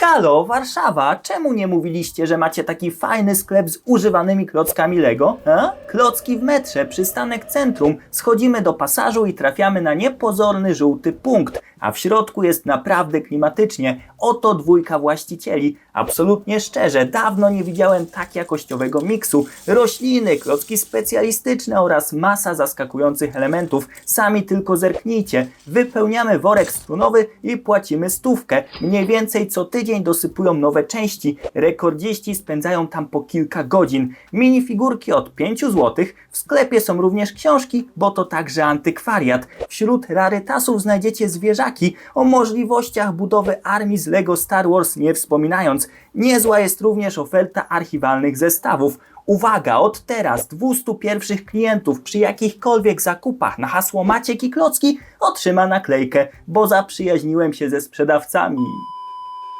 Halo, Warszawa, czemu nie mówiliście, że macie taki fajny sklep z używanymi klockami Lego? A? Klocki w metrze, przystanek centrum. Schodzimy do pasażu i trafiamy na niepozorny żółty punkt, a w środku jest naprawdę klimatycznie. Oto dwójka właścicieli. Absolutnie szczerze, dawno nie widziałem tak jakościowego miksu. Rośliny, klocki specjalistyczne oraz masa zaskakujących elementów. Sami tylko zerknijcie. Wypełniamy worek strunowy i płacimy stówkę. Mniej więcej co tydzień dosypują nowe części. Rekordziści spędzają tam po kilka godzin. Minifigurki od 5 zł. W sklepie są również książki, bo to także antykwariat. Wśród rarytasów znajdziecie zwierzaki o możliwościach budowy armii z Lego Star Wars nie wspominając. Niezła jest również oferta archiwalnych zestawów. Uwaga, od teraz 200 pierwszych klientów przy jakichkolwiek zakupach na hasło Maciek i Klocki otrzyma naklejkę, bo zaprzyjaźniłem się ze sprzedawcami.